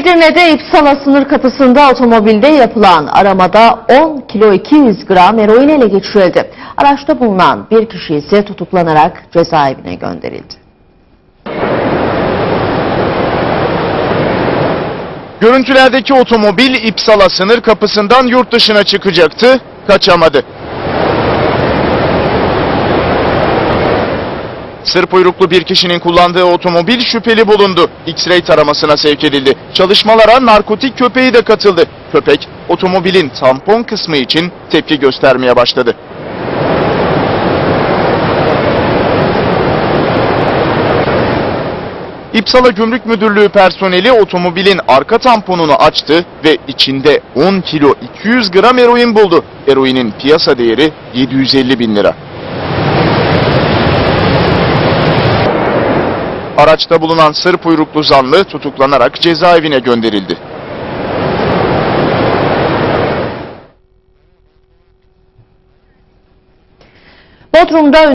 Edirne'de İpsala sınır kapısında otomobilde yapılan aramada 10 kilo 200 gram eroin ele geçirildi. Araçta bulunan bir kişi ise tutuklanarak cezaevine gönderildi. Görüntülerdeki otomobil İpsala sınır kapısından yurt dışına çıkacaktı, kaçamadı. Sırp uyruklu bir kişinin kullandığı otomobil şüpheli bulundu. X-ray taramasına sevk edildi. Çalışmalara narkotik köpeği de katıldı. Köpek otomobilin tampon kısmı için tepki göstermeye başladı. İpsala Gümrük Müdürlüğü personeli otomobilin arka tamponunu açtı ve içinde 10 kilo 200 gram eroin buldu. Eroinin piyasa değeri 750 bin lira. Araçta bulunan Sırp uyruklu zanlı tutuklanarak cezaevine gönderildi. Bodrum'da